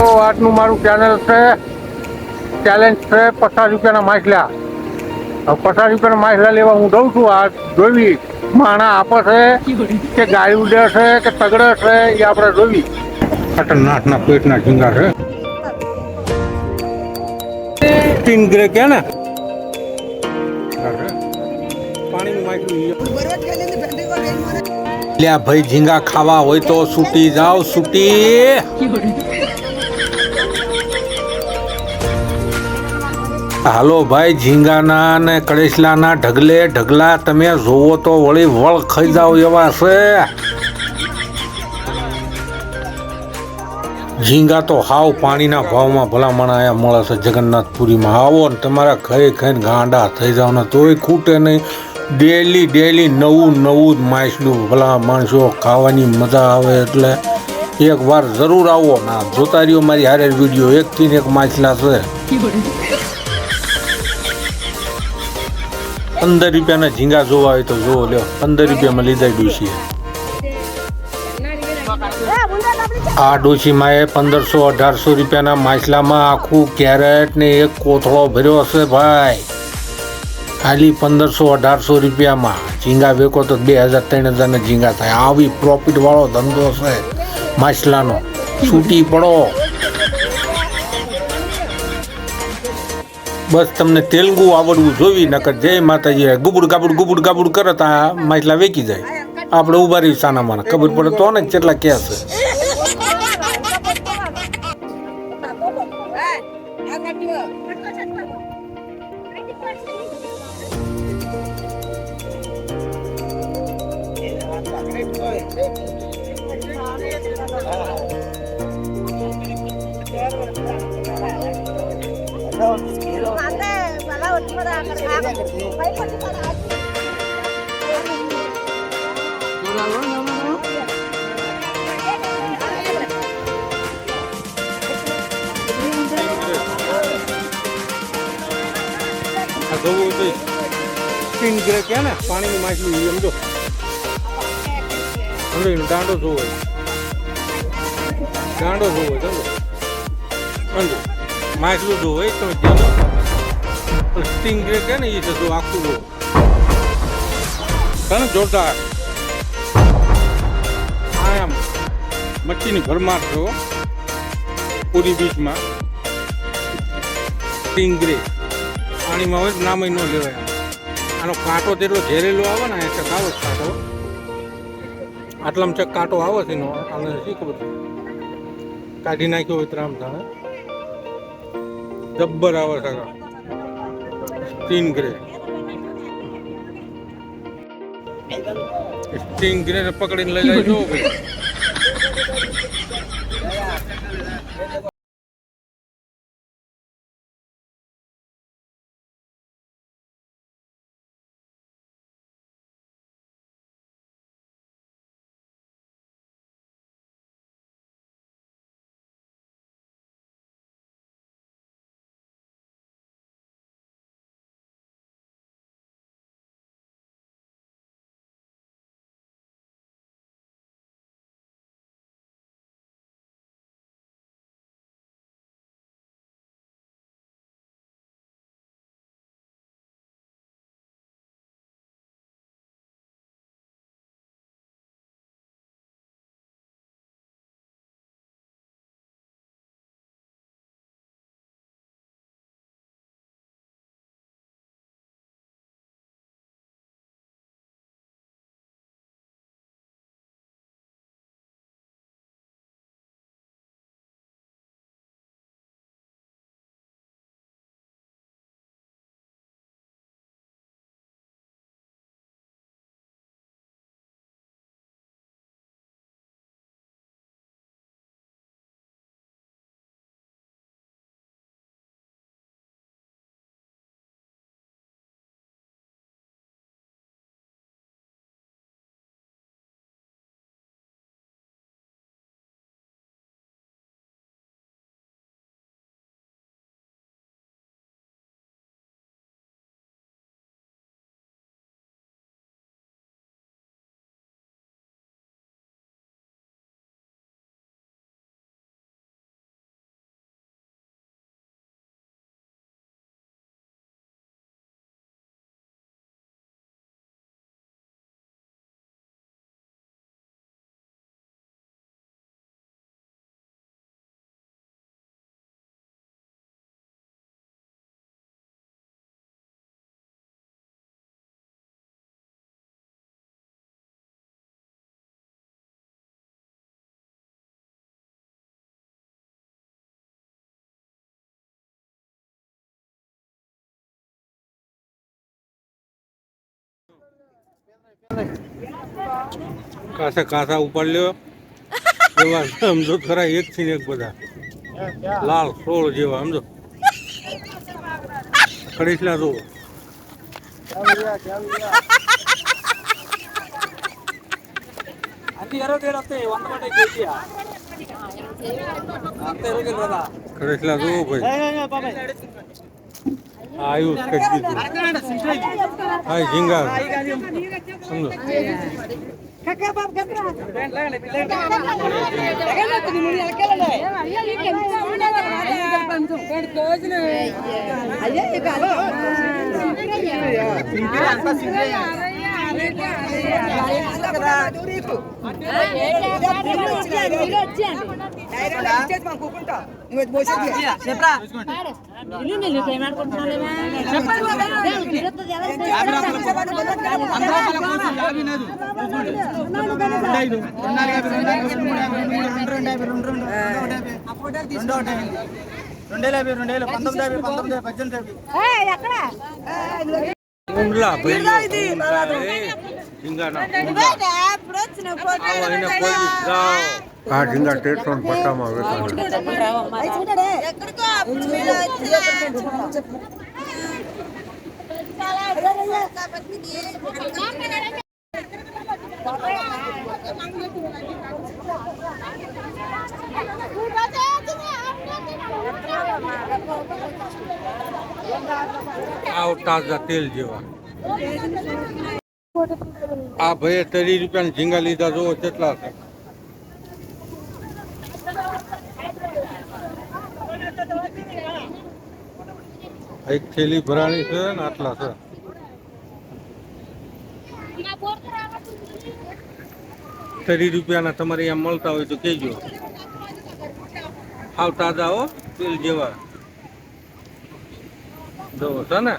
તો આજનું મારું ચેનલ છે. ચેલેન્જ છે પચાસ રૂપિયાના માછલા. પચાસ રૂપિયાના માછલા લેવા હું દઉં છું. આ જોવી. માણા આપે છે કે ગાય ઉડે છે કે તગડે છે, એ આપણે જોવી. ખતરનાકના પેટના ઝીંગા છે. તીન ગ્રે કે ને? લ્યા ભાઈ ઝીંગા ખાવા હોય તો છૂટી જાઓ છૂટી. હાલો ભાઈ, ઝીંગાના ને કડેસલાના ઢગલે ઢગલા તમે જોવો તો વળી વળ ખાઈ જાઓ એવા છે. ઝીંગા તો હાવ પાણીના ભાવમાં ભલામણ આયા મળે છે જગન્નાથપુરીમાં. આવો ને તમારા ઘરે ખાઈને ગાંડા થઈ જાવ ને તોય ખૂટે નહીં. ડેલી ડેલી નવું નવું જ માછલું ભલા માણસો ખાવાની મજા આવે એટલે એક વાર જરૂર આવો ના. જોતા રહ્યો મારી હારે વીડિયો. એકથી એક માછલા છે. પંદર રૂપિયાના ઝીંગા જોવા હોય તો જોવો, લ્યો. પંદર રૂપિયામાં લીધા ડૂસી આ ડોશીમાં એ પંદરસો, અઢારસો રૂપિયાના માછલામાં આખું કેરેટ ને એક કોથળો ભર્યો હશે ભાઈ. ખાલી પંદરસો, અઢારસો રૂપિયામાં. ઝીંગા વેકો તો બે હજાર, ત્રણ હજારના ઝીંગા થાય. આવી પ્રોફિટ વાળો ધંધો છે માછલાનો. છૂટી પડો. બસ તમને તેલુગુ આવડવું જોવી નકર જય માતાજી ગુબુડ ગાબુડ ગુબુડ ગાબુડ કરે તો આ જાય. આપણે ઊભા રહી સાના માના ખબર પડે તો ને કેટલા ક્યાં છે. આ જોવું તો સ્પિન ગ્રે કે ને પાણીની માછલી એમ જો સમજો એનો દાંડો જોવો દાંડો જોવો સમજો સમજો માછલું જોવો હોય તમે પણ સ્ટિંગ ગ્રે છે ને એ તો જો આખું જોવો તને જોરદાર. આમ મચ્છીની ભરમાર છો પૂરી બીચમાં સ્ટિંગ ગ્રે પાણીમાં હોય નામ ન લેવાય આનો કાંટો તેટલો ઝેરેલો આવે ને, એટલે જ કાંટો આટલામાં ચક કાંટો આવે છે એનો. શી ખબર? કાઢી નાખ્યો હોય ત્રામ જાણે જબ્બર આવે સગા સ્ટીન ગ્રે. સ્ટીન ગ્રે પકડીને લઈ જાય જો ભાઈ. કાસા કાસા ઉપાડ લ્યો એવા સમજો ખરા એક થી એક બધા. લાલ સોળ જેવા સમજો ખડીસલા જો ખડીસલા જો ભાઈ. આયુષ કઈ દીધું હા ઝીંગા સમજો ઊંડલા ભાઈ ઝીંગાના ઊંડલા આવો એને કોઈ દી જાઓ આ ઝીંગા તેરસો ને પટ્ટામાં વેચાણ આવ તાજા તેલ જેવા. આ ભાઈ ત્રીસ રૂપિયા ઝીંગા લીધા જોવો કેટલા છે. એક થેલી ભરાણી છે ને આટલા છે. ત્રીસ રૂપિયાના તમારે અહીંયા મળતા હોય તો કહેજો. આવ તાજા હો તેલ જેવા. જોવો છે ને?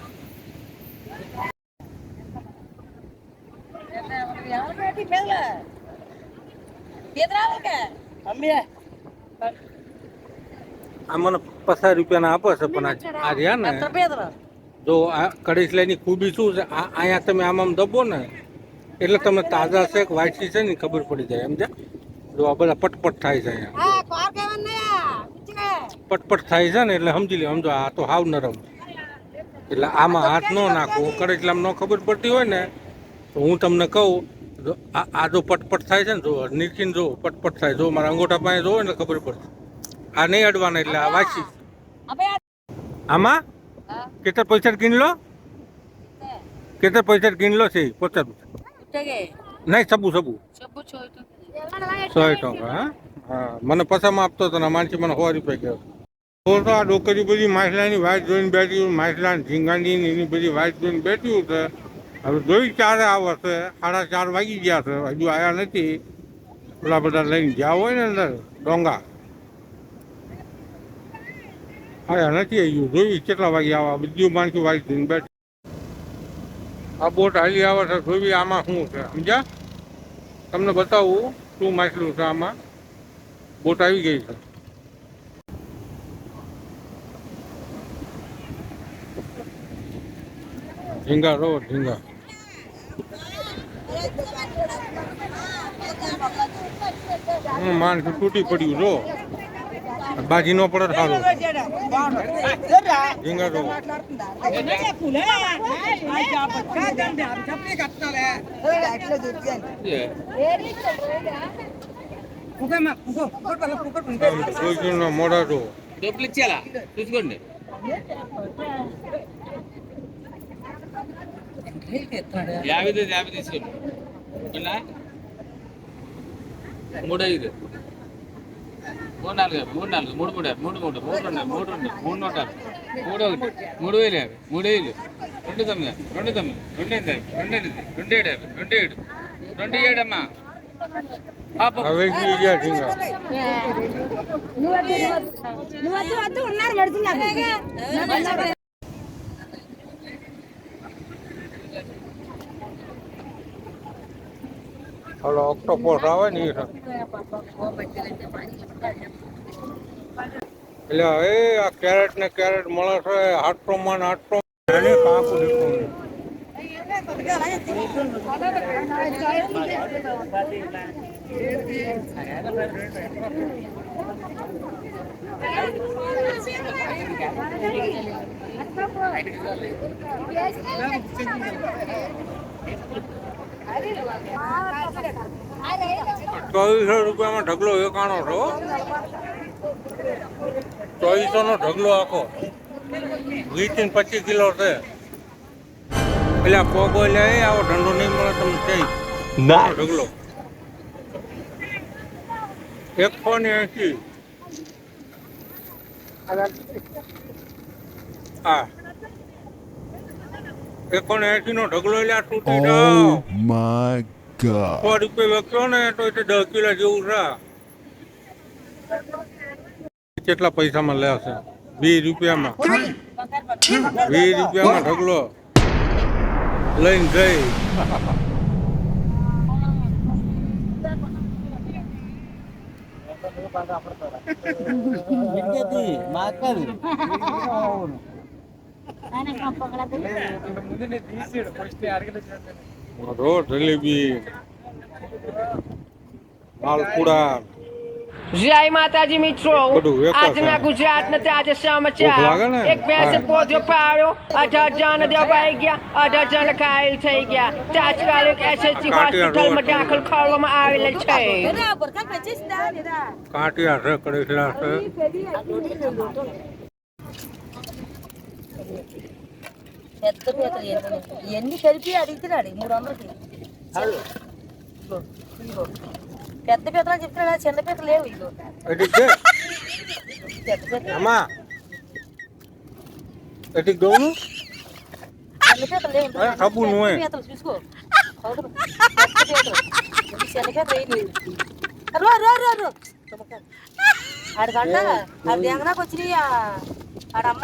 આ મને પચાસ રૂપિયાના આપે છે પણ આ- રહ્યા ને? જો આ કડીસલાઈની ખૂબી શું છે? આ અહીંયા તમે આમ આમ દબો ને એટલે તમને તાજા છે કે વાયસી છે ને ખબર પડી જાય એમ છે જો આ બધા પટપટ થાય છે અહીંયા. પટપટ થાય છે ને એટલે સમજી લે સમજો આ તો હાવ નરમ. એટલે આમાં હાથ ન નાખવો કડેચલામાં ન ખબર પડતી હોય ને તો હું તમને કહું જો આ જો પટપટ થાય છે ને જો નીકળીને જો પટપટ થાય. જો મારા અંગોઠા પાસે જોવો ને ખબર પડશે. આ નહીં અડવાના એટલે આ વાંચી. આમાં? કેટલા પૈસા કિનલો કેટલા પૈસા કિનલો છે પચાસ નહીં સબુ સબુ. સો ટકા હા? હા. મને પસામાં આપતો હતો ને માણસી મને સો રૂપિયા ગયો તો તો આ ડોકરી બધી માછલાની વાટ જોઈને બેઠી માછલા ઝીંગાની ને એની બધી વાટ જોઈને બેઠ્યું છે. હવે જોઈ ચારે છે સાડા ચાર વાગી ગયા છે. હજુ આવ્યા નથી. પેલા બધા લઈને ગયા હોય ને અંદર ડોંગા. આવ્યા નથી આવ્યું જોયું કેટલા વાગે આવા બધું માણસું વાગી જોઈને બેઠ. આ બોટ હાલી આવે છે જોઈ આમાં શું છે, સમજ્યા? તમને બતાવું શું માછલું છે આમાં. બોટ આવી ગઈ છે. ઝીંગા રો હું માણસ તૂટી પડ્યું, જો. బాజీనో పడరు సారు ఇంకా చూసిన మోడాటు డబ్బులు ఇచ్చేలా చూసుకోండి। యాభై యాభై తీసుకోండి. మూడో మూడు నాలుగు మూడు నాలుగు మూడు మూడు మూడు మూడు మూడు రెండు మూడు రెండు మూడు నూట మూడు ఒకటి మూడు వేలు యాభై మూడు వేలు. రెండు తొమ్మిది రెండు తొమ్మిది రెండు ఎనిమిది రెండు ఎనిమిది రెండు ఏడు యాభై రెండు ఏడు రెండు ఏడమ్మా. ఉన్నారు ઓલો ઓક્ટોપોસ આવે ને એટલે હવે આ કેરેટ ને કેરેટ મળે છે માં ને આઠસો એને કાંકુ ચોવીસો રૂપિયામાં ઢગલો વેકાણો છો? ચોવીસો નો ઢગલો આખો. વીસથી પચીસ કિલો છે. પેલા પોગો લે આવો ઢંડો નહીં મળે તમને ક્યાંય ઢગલો. એકસો ને એસી હા. એકસો ને એસી નો ઢગલો લ્યા તૂટી જાવ માય ગોડ સો રૂપિયા વેચ્યો ને તો એટલે દસ કિલો જેવું છે. કેટલા પૈસામાં લે છે વીસ રૂપિયામાં. વીસ રૂપિયામાં ઢગલો. લઈને ગઈ રોડ જલેબી માલપુડા જય માતાજી મિત્રો. આજના ગુજરાત ને ને? સમાચાર એક ભેંસે. પોજો પાડ્યો. અઢાર જણ દબાઈ ગયા. અઢાર જણ ઘાયલ થઈ ગયા. તાત્કાલિક એસએચસી હોસ્પિટલમાં હોસ્પિટલમાં દાખલ કરવામાં આવેલ છે. કાટિયા છે. పెద్ద పీతలు ఇవన్నీ కలిపి అడుగుతున్నాడు? మూడు వందలకి. పెద్ద పీతలు అని చెప్తున్నా చిన్న పీతలు లేవు ఇదిగో. లేవు. చూసుకో. వచ్చినాయి ఆడమ్మ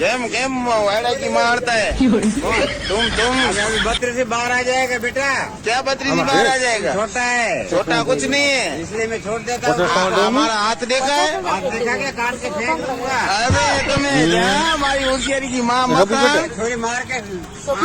કેમ કેમ વાયડા की मारता है तुम तुम बत्तीस से बाहर आ जाएगा बेटा क्या बत्रीस से बाहर आ जाएगा छोटा है छोटा कुछ नहीं है इसलिए मैं छोड़ देता हूँ आ- हमारा हाथ देखा है आप देखा क्या काट के फेंक दूंगा अरे तुम्हें क्या हमारी होशियारी की माँ मकान छोरी मार के सब